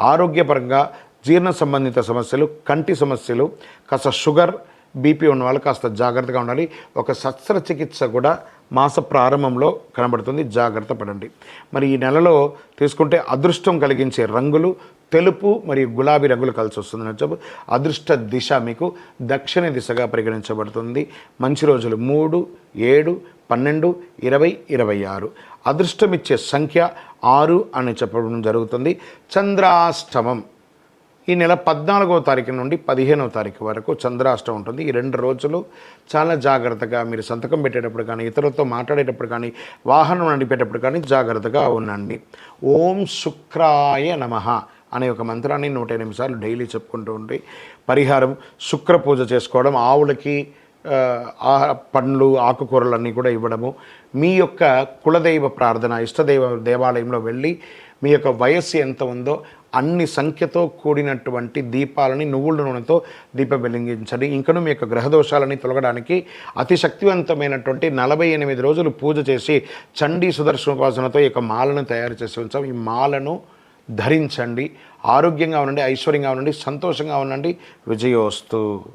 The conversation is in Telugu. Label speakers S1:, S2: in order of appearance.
S1: ఆరోగ్యపరంగా జీర్ణ సంబంధిత సమస్యలు కంటి సమస్యలు కాస్త షుగర్ బీపీ ఉన్న వాళ్ళు కాస్త జాగ్రత్తగా ఉండాలి. ఒక శస్త్రచికిత్స కూడా మాస ప్రారంభంలో కనబడుతుంది. జాగ్రత్త పడండి. మరి ఈ నెలలో తీసుకుంటే అదృష్టం కలిగించే రంగులు తెలుపు మరియు గులాబీ రంగులు కలిసి వస్తుంది. నచ్చపు అదృష్ట దిశ మీకు దక్షిణ దిశగా పరిగణించబడుతుంది. మంచి రోజులు మూడు ఏడు పన్నెండు ఇరవై ఇరవై ఆరు. అదృష్టమిచ్చే సంఖ్య ఆరు అని చెప్పడం జరుగుతుంది. చంద్రాష్టమం. ఈ నెల పద్నాలుగవ తారీఖు నుండి పదిహేనవ తారీఖు వరకు చంద్రాష్టం ఉంటుంది. ఈ రెండు రోజులు చాలా జాగ్రత్తగా మీరు సంతకం పెట్టేటప్పుడు కానీ ఇతరులతో మాట్లాడేటప్పుడు కానీ వాహనం నడిపేటప్పుడు కానీ జాగ్రత్తగా ఉండండి. ఓం శుక్రాయ నమః అనే ఒక మంత్రాన్ని నూట ఎనిమిది సార్లు డైలీ చెప్పుకుంటూ ఉండి పరిహారం శుక్ర పూజ చేసుకోవడం ఆవులకి పండ్లు ఆకుకూరలన్నీ కూడా ఇవ్వడము మీ యొక్క కులదైవ ప్రార్థన ఇష్టదైవ దేవాలయంలో వెళ్ళి మీ యొక్క వయస్సు ఎంత ఉందో అన్ని సంఖ్యతో కూడినటువంటి దీపాలని నువ్వుల నూనెతో దీప వెలిగించండి ఇంకను మీ యొక్క గ్రహదోషాలని తొలగడానికి అతి శక్తివంతమైనటువంటి నలభై ఎనిమిది రోజులు పూజ చేసి చండీ సుదర్శనోపాసనతో ఈ యొక్క మాలను తయారు చేసి ఉంచాం. ఈ మాలను ధరించండి. ఆరోగ్యంగా ఉండండి ఐశ్వర్యంగా ఉండండి సంతోషంగా ఉండండి. విజయోస్తు.